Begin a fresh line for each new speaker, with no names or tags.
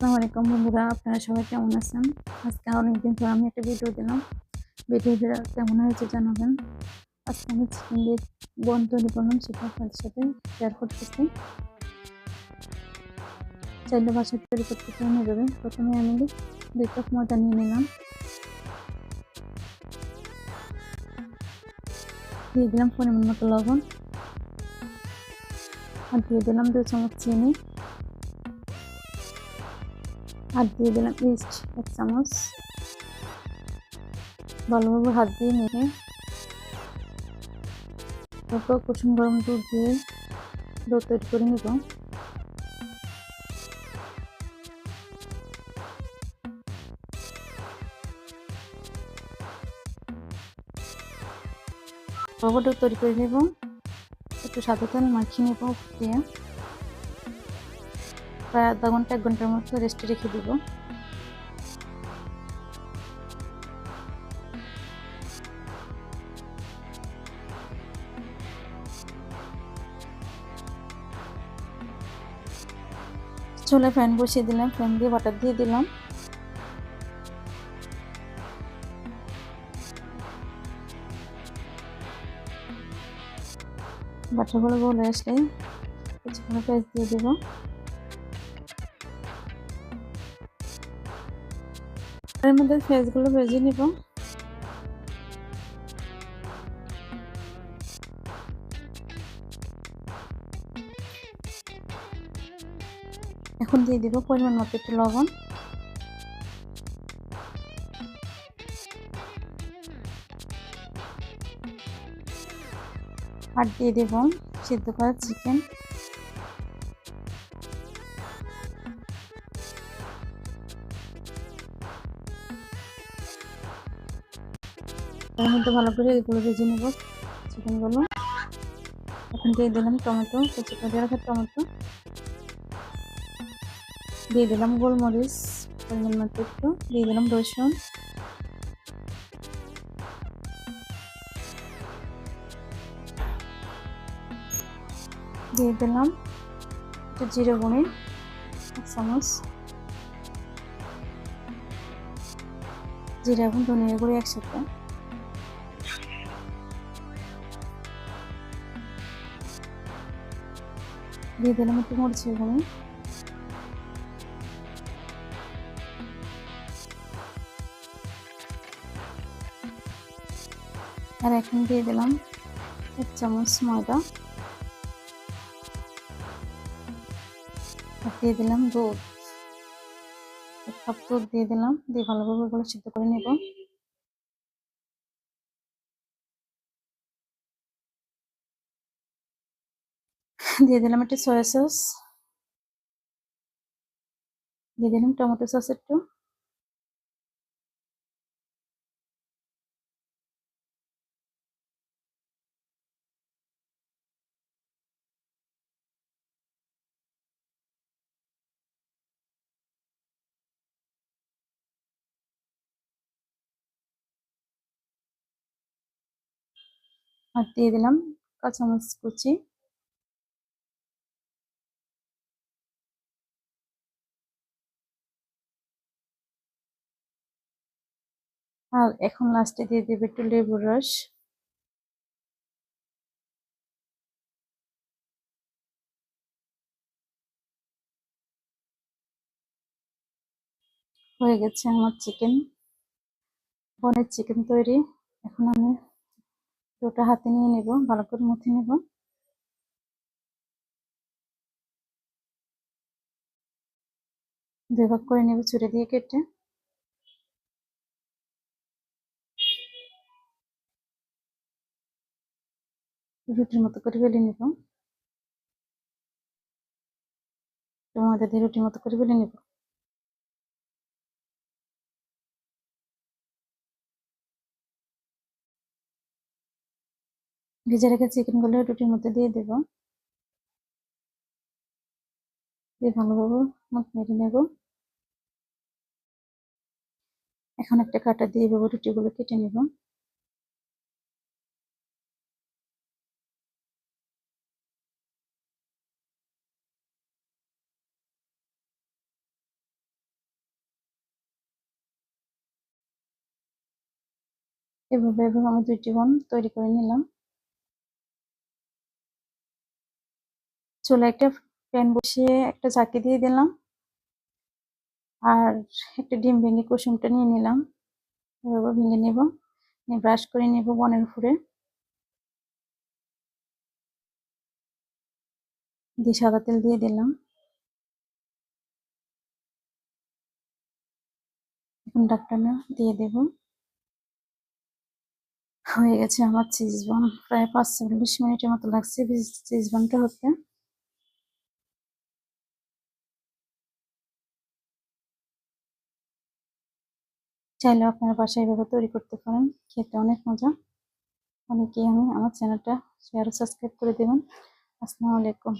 আসসালামু আলাইকুম বন্ধুরা, আপনারা সবাই কেমন আছেন? আজকে অনেকদিন পর আমি একটা ভিডিও দিলাম। ভিডিওটা কেমন হয়েছে জানাবেন। আজকে আমি চিকেন দিয়ে বন তৈরি করলাম, সেটা আপনাদের সাথে শেয়ার করতেছি। চাইলে বাসায় তৈরি করতে নিয়ে যাবে প্রথমে আমি দুই কাপ ময়দা নিয়ে নিলাম। দিয়ে দিলাম পরিমাণ মতো লবণ। আর দিয়ে দিলাম দুই চামচ চিনি। হাত দিয়ে দিলাম। ইস্ট এক চামচ। ভালোভাবে হাত দিয়ে নিয়ে তারপর কুসুম গরম দুধ দিয়ে দুধ তৈরি করে নিব। রবরটা তৈরি করে নেব। একটু সাদা তেল মাখিয়ে নেব। দিয়ে প্রায় আধা ঘণ্টা, এক ঘণ্টার মতো রেস্টে রেখে দিব। চুলে ফ্যান বসিয়ে দিলাম ফ্যান দিয়ে বাটার দিয়ে দিলাম। বাটারগুলো বলে আসলে পেঁয়াজ দিয়ে দেবো। এর মধ্যে ফেসগুলো ভেজে নিব। এখন দিয়ে দিব পরিমাণ মতো একটু লবণ। আর দিয়ে দেব সিদ্ধ করা চিকেন এর মধ্যে ভালো করে এগুলো ভেজে নেব। চিকেনগুলো এখন দিয়ে দিলাম টমেটো, কুচি করে রাখা টমেটো। দিয়ে দিলাম গোলমরিচ, পরিমাণ মতো একটু। দিয়ে দিলাম রসুন। দিয়ে দিলাম একটু জিরে গুঁড়ি, এক চামচ। জিরে এবং ধনিয়া গুঁড়ি একসাথে। দিয়ে দিলাম একটু মরিচের গুঁড়ি আর এখন দিয়ে দিলাম এক চামচ ময়দা। দিয়ে দিলাম দুধ। এক কাপ দুধ দিয়ে দিলাম, দিয়ে ভালোভাবে ওগুলো সিদ্ধ করে নেব। দিয়ে দিলাম একটু সয়া সস দিয়ে দিলাম টমেটো সস একটু। আর দিয়ে দিলাম কাঁচামরিচ কুচি। আর এখন লাস্টে দিয়ে দেবে একটু লেবুর রস। হয়ে গেছে আমার চিকেন বনের চিকেন তৈরি। এখন আমি দুটো হাতে নিয়ে নেব, ভালো করে মুথে নেব। দুই ভাগ করে নেব ছুরি দিয়ে কেটে। রুটির মতো করে বেলে নেব। ময়দা দিয়ে রুটির মতো করে বেলে নেব। ভেজে রেখে চিকেনগুলো রুটির মধ্যে দিয়ে দেব। দিয়ে ভালোভাবে মেরে নেব। এখন একটা কাটা দিয়ে দেবো রুটিগুলো কেটে নেব। এভাবে এভাবে আমি দুইটি বোন তৈরি করে নিলাম। চুলে একটা প্যান বসিয়ে একটা চাকি দিয়ে দিলাম। আর একটা ডিম ভেঙে কুসুমটা নিয়ে নিলাম। এভাবে ভেঙে নেব, নিয়ে ব্রাশ করে নেব বনের উপরে। দিয়ে সাদা তেল দিয়ে দিলাম। এখন ডাক্তারটা দিয়ে দেব। হয়ে গেছে আমার চিজ বন প্রায় পাঁচ চল্লিশ মিনিটের মতো লাগছে চিজ বনটা হতে। চাইলে আপনারা বাসায় এভাবে তৈরি করতে পারেন, খেতে অনেক মজা। অনেকেই আমি আমার চ্যানেলটা শেয়ার সাবস্ক্রাইব করে দেবেন। আসসালামু আলাইকুম।